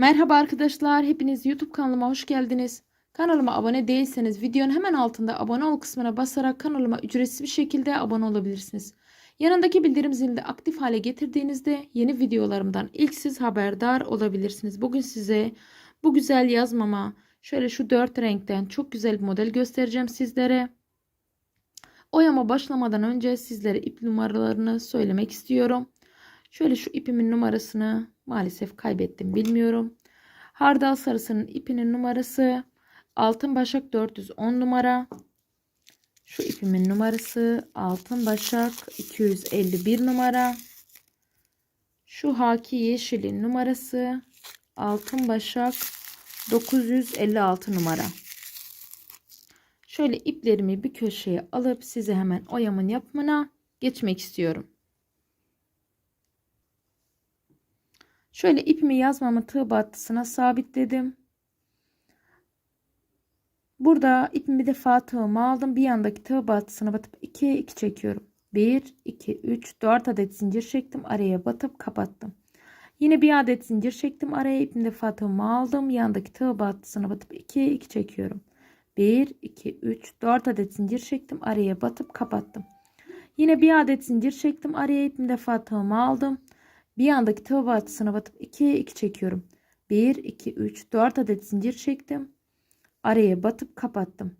Merhaba arkadaşlar, hepiniz YouTube kanalıma hoş geldiniz. Kanalıma abone değilseniz videonun hemen altında abone ol kısmına basarak kanalıma ücretsiz bir şekilde abone olabilirsiniz. Yanındaki bildirim zilini de aktif hale getirdiğinizde yeni videolarımdan ilk siz haberdar olabilirsiniz. Bugün size bu güzel yazmama şöyle şu dört renkten çok güzel bir model göstereceğim sizlere. Oyama başlamadan önce sizlere ip numaralarını söylemek istiyorum. Şöyle şu ipimin numarasını maalesef kaybettim bilmiyorum. Hardal sarısının ipinin numarası altın başak 410 numara. Şu ipimin numarası altın başak 251 numara. Şu haki yeşilin numarası altın başak 956 numara. Şöyle iplerimi bir köşeye alıp size hemen oyamın yapımına geçmek istiyorum. Şöyle ipimi yazmamı tığ battısına sabitledim. Burada ipimi defa tığımı aldım. Bir yandaki tığ battısına batıp 2 2 çekiyorum. 1 2 3 4 adet zincir çektim. Araya batıp kapattım. Yine bir adet zincir çektim. Araya ipimi defa tığımı aldım. Yandaki tığ battısına batıp 2 2 çekiyorum. 1 2 3 4 adet zincir çektim. Araya batıp kapattım. Yine bir adet zincir çektim. Araya ipimi defa tığımı aldım. Bir yandaki tığ battısına batıp 2 2 çekiyorum. 1 2 3 4 adet zincir çektim. Araya batıp kapattım.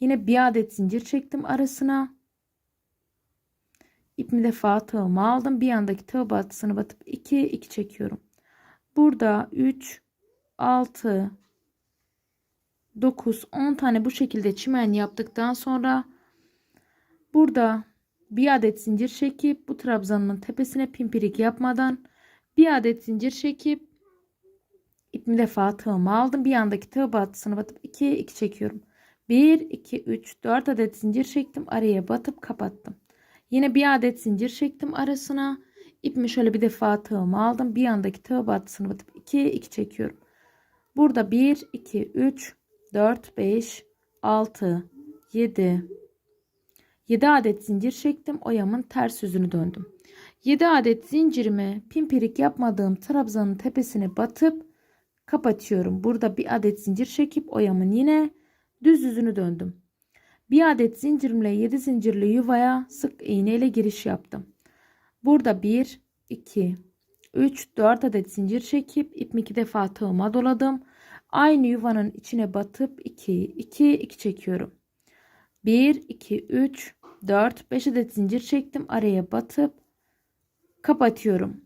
Yine bir adet zincir çektim arasına. İpimi defa tığımı aldım. Bir yandaki tığ battısına batıp 2 2 çekiyorum. Burada 3 6 9 10 tane bu şekilde çimen yaptıktan sonra burada bir adet zincir çekip bu trabzanımın tepesine pimpirik yapmadan bir adet zincir çekip ipimi defa tığımı aldım. Bir yandaki tığ battısına batıp 2 2 çekiyorum. 1 2 3 4 adet zincir çektim. Araya batıp kapattım. Yine bir adet zincir çektim arasına. İpimi şöyle bir defa tığımı aldım. Bir yandaki tığ battısına batıp 2 2 çekiyorum. Burada 1 2 3 4 5 6 7 7 adet zincir çektim. Oyamın ters yüzünü döndüm. 7 adet zincirimi pimpirik yapmadığım trabzanın tepesine batıp kapatıyorum. Burada bir adet zincir çekip oyamın yine düz yüzünü döndüm. Bir adet zincirimle 7 zincirli yuvaya sık iğne ile giriş yaptım. Burada 1 2 3 4 adet zincir çekip ipimi iki defa tığıma doladım. Aynı yuvanın içine batıp 2 2 2 çekiyorum. 1 2 3 4 5 adet zincir çektim. Araya batıp kapatıyorum.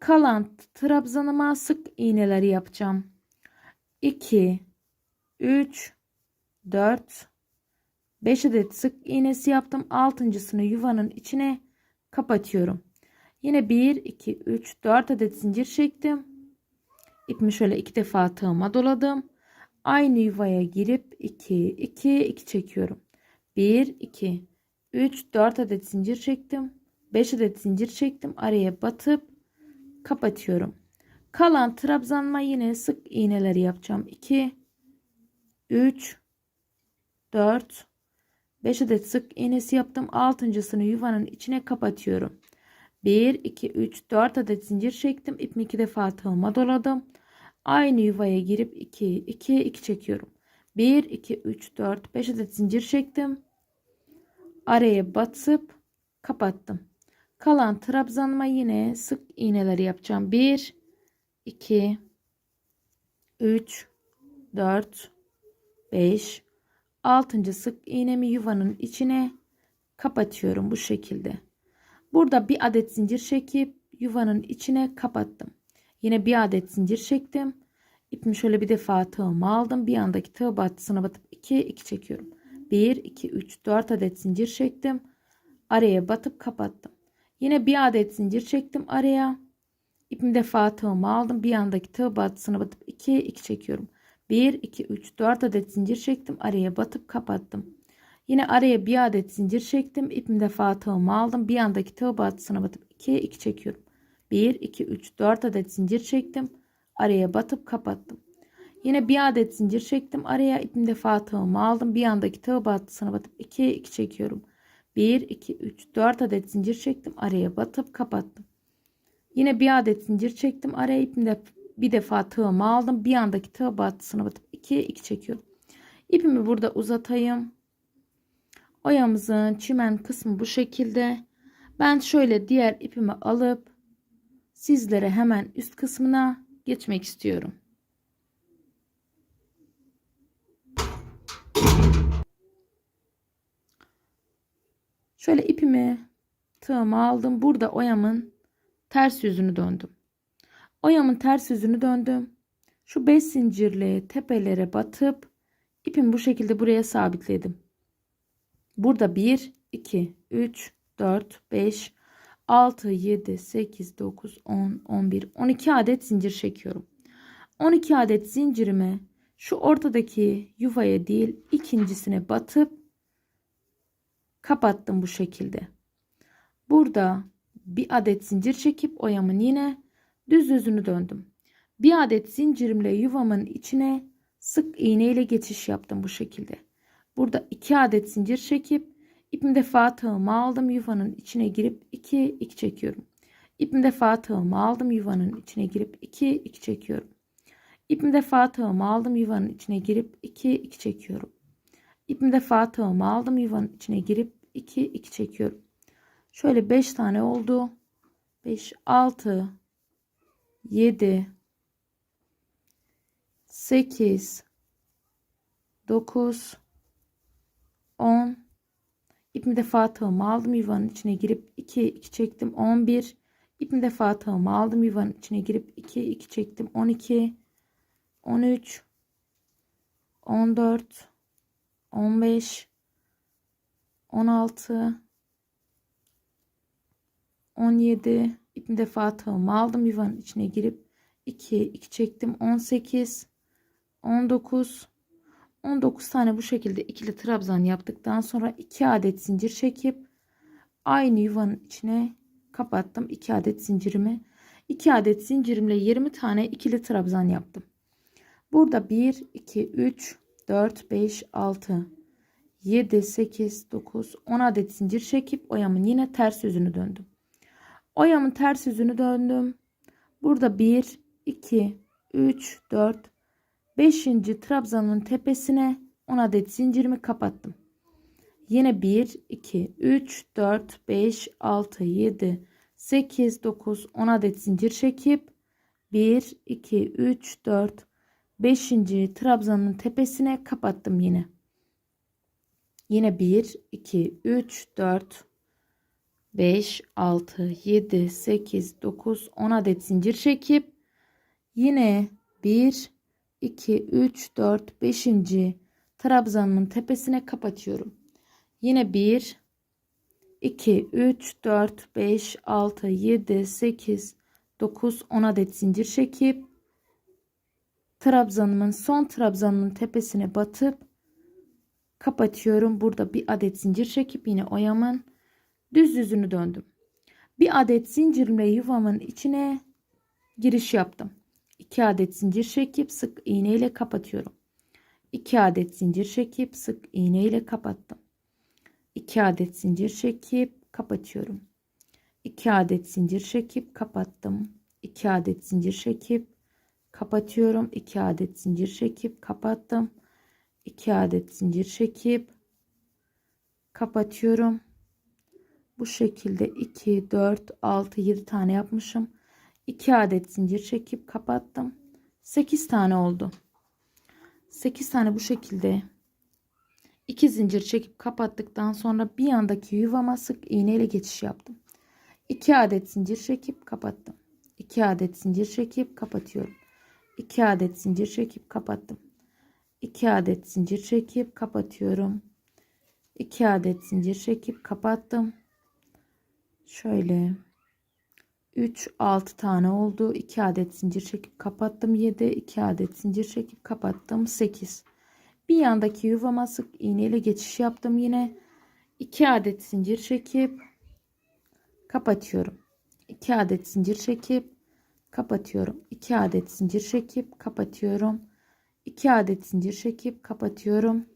Kalan trabzanıma sık iğneleri yapacağım. 2 3 4 5 adet sık iğnesi yaptım. Altıncısını yuvanın içine kapatıyorum. Yine 1 2 3 4 adet zincir çektim. İpimi şöyle iki defa tığıma doladım. Aynı yuvaya girip 2 2 2 çekiyorum. 1 2 3 4 adet zincir çektim. 5 adet zincir çektim. Araya batıp kapatıyorum. Kalan trabzanma yine sık iğneleri yapacağım. 2 3 4 5 adet sık iğnesi yaptım. Altıncısını yuvanın içine kapatıyorum. 1 2 3 4 adet zincir çektim. İpimi iki defa tığıma doladım. Aynı yuvaya girip 2 2 2 çekiyorum. 1 2 3 4 5 adet zincir çektim. Araya batıp kapattım. Kalan trabzanıma yine sık iğneleri yapacağım. 1 2 3 4 5 6. sık iğnemi yuvanın içine kapatıyorum bu şekilde. Burada bir adet zincir çekip yuvanın içine kapattım. Yine bir adet zincir çektim. İpimi şöyle bir defa tığımı aldım. Bir yandaki tığ battısına batıp 2 2 çekiyorum. 1 2 3 4 adet zincir çektim. Araya batıp kapattım. Yine bir adet zincir çektim araya. İpimi defa tığımı aldım. Bir yandaki tığ battısına batıp 2 2 çekiyorum. 1 2 3 4 adet zincir çektim. Araya batıp kapattım. Yine araya bir adet zincir çektim. İpimi defa tığımı aldım. Bir yandaki tığ battısına batıp 2 2 çekiyorum. 1 2 3 4 adet zincir çektim. Araya batıp kapattım. Yine bir adet zincir çektim. Araya ipimi defa tığımı aldım. Bir yandaki tığ battısına batıp 2 2 çekiyorum. 1 2 3 4 adet zincir çektim. Araya batıp kapattım. Yine bir adet zincir çektim. Araya ipimi de bir defa tığımı aldım. Bir yandaki tığ battısına batıp 2 2 çekiyorum. İpimi burada uzatayım. Oyamızın çimen kısmı bu şekilde. Ben şöyle diğer ipimi alıp sizlere hemen üst kısmına geçmek istiyorum. Şöyle ipimi tığımı aldım. Burada oyamın ters yüzünü döndüm. Oyamın ters yüzünü döndüm. Şu 5 zincirli tepelere batıp ipimi bu şekilde buraya sabitledim. Burada 1, 2, 3, 4, 5, 6, 7, 8, 9, 10, 11, 12 adet zincir çekiyorum. 12 adet zincirimi şu ortadaki yuvaya değil ikincisine batıp kapattım bu şekilde. Burada bir adet zincir çekip oyamın yine düz yüzünü döndüm. Bir adet zincirimle yuvamın içine sık iğne ile geçiş yaptım bu şekilde. Burada iki adet zincir çekip ipim defa tığımı aldım yuvanın içine girip 2 2 çekiyorum. İpim defa tığımı aldım yuvanın içine girip 2 2 çekiyorum. İpim defa tığımı aldım yuvanın içine girip 2 2 çekiyorum. İpim defa tığımı aldım. Yuvanın içine girip 2 2 çekiyorum. Şöyle 5 tane oldu. 5 6 7 8 9 10 İpimi defa tığımı aldım. Yuvanın içine girip 2 2 çektim. 11 İpimi defa tığımı aldım. Yuvanın içine girip 2 2 çektim. 12 13 14 15 16 17 ipimi defa tığımı aldım. Yuvanın içine girip 2 2 çektim. 18 19 19 tane bu şekilde ikili trabzan yaptıktan sonra 2 adet zincir çekip aynı yuvanın içine kapattım. 2 adet zincirimi. 2 adet zincirimle 20 tane ikili trabzan yaptım. Burada 1 2 3 4 5 6 7 8 9 10 adet zincir çekip oyamın yine ters yüzünü döndüm oyamın ters yüzünü döndüm burada 1 2 3 4 5. trabzanın tepesine 10 adet zincirimi kapattım. Yine 1, 2, 3, 4, 5, 6, 7, 8, 9, 10 adet zincir çekip 1, 2, 3, 4, 5. trabzanın tepesine kapattım yine. Yine 1, 2, 3, 4, 5, 6, 7, 8, 9, 10 adet zincir çekip yine 1, 2, 3, 4, 5. trabzanımın tepesine kapatıyorum. Yine 1, 2, 3, 4, 5, 6, 7, 8, 9, 10 adet zincir çekip trabzanımın son trabzanımın tepesine batıp kapatıyorum. Burada bir adet zincir çekip yine oyamın düz yüzünü döndüm. Bir adet zincirimle yuvamın içine giriş yaptım. 2 adet zincir çekip sık iğne ile kapatıyorum. 2 adet zincir çekip sık iğne ile kapattım. 2 adet zincir çekip kapatıyorum. 2 adet zincir çekip kapattım. 2 adet zincir çekip kapatıyorum. 2 adet zincir çekip kapattım. 2 adet zincir çekip kapatıyorum. Bu şekilde 2 4 6 7 tane yapmışım. 2 adet zincir çekip kapattım. 8 tane oldu. 8 tane bu şekilde 2 zincir çekip kapattıktan sonra bir yandaki yuvama sık iğne ile geçiş yaptım. 2 adet zincir çekip kapattım. 2 adet zincir çekip kapatıyorum. 2 adet zincir çekip kapattım. 2 adet zincir çekip kapatıyorum. 2 adet zincir çekip kapattım. Şöyle. 3 6 tane oldu. 2 adet zincir çekip kapattım. 7 2 adet zincir çekip kapattım. 8 bir yandaki yuvama sık iğne ile geçiş yaptım yine. 2 adet zincir çekip kapatıyorum. 2 adet zincir çekip kapatıyorum 2 adet zincir çekip kapatıyorum 2 adet zincir çekip kapatıyorum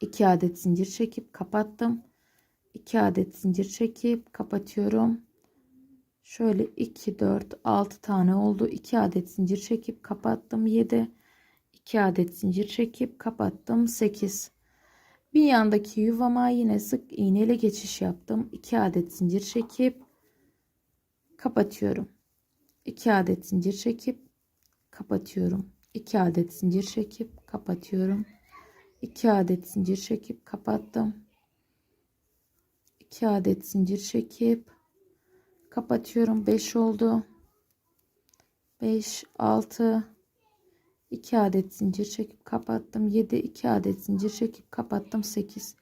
2 adet zincir çekip kapattım 2 adet zincir çekip kapatıyorum Şöyle 2, 4, 6 tane oldu. 2 adet zincir çekip kapattım. 7. 2 adet zincir çekip kapattım. 8. Bir yandaki yuvama yine sık iğne ile geçiş yaptım. 2 adet zincir çekip kapatıyorum. 2 adet zincir çekip kapatıyorum. 2 adet zincir çekip kapatıyorum. 2 adet zincir çekip kapattım. 2 adet zincir çekip kapatıyorum. 5 oldu. 5 6 2 adet zincir çekip kapattım. 7 2 adet zincir çekip kapattım. 8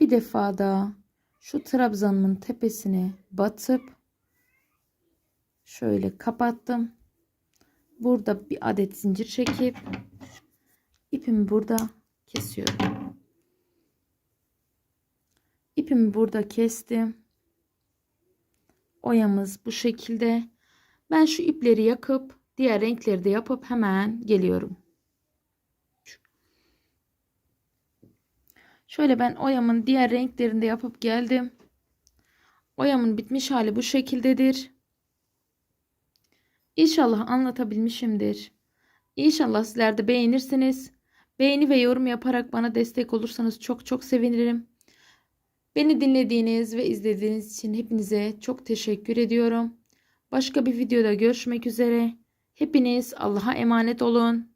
bir defa daha şu trabzanımın tepesine batıp şöyle kapattım. Burada bir adet zincir çekip ipimi burada kesiyorum. İpimi burada kestim. Oyamız bu şekilde. Ben şu ipleri yakıp diğer renkleri de yapıp hemen geliyorum. Şöyle ben oyamın diğer renklerini de yapıp geldim. Oyamın bitmiş hali bu şekildedir. İnşallah anlatabilmişimdir. İnşallah sizler de beğenirsiniz. Beğeni ve yorum yaparak bana destek olursanız çok çok sevinirim. Beni dinlediğiniz ve izlediğiniz için hepinize çok teşekkür ediyorum. Başka bir videoda görüşmek üzere. Hepiniz Allah'a emanet olun.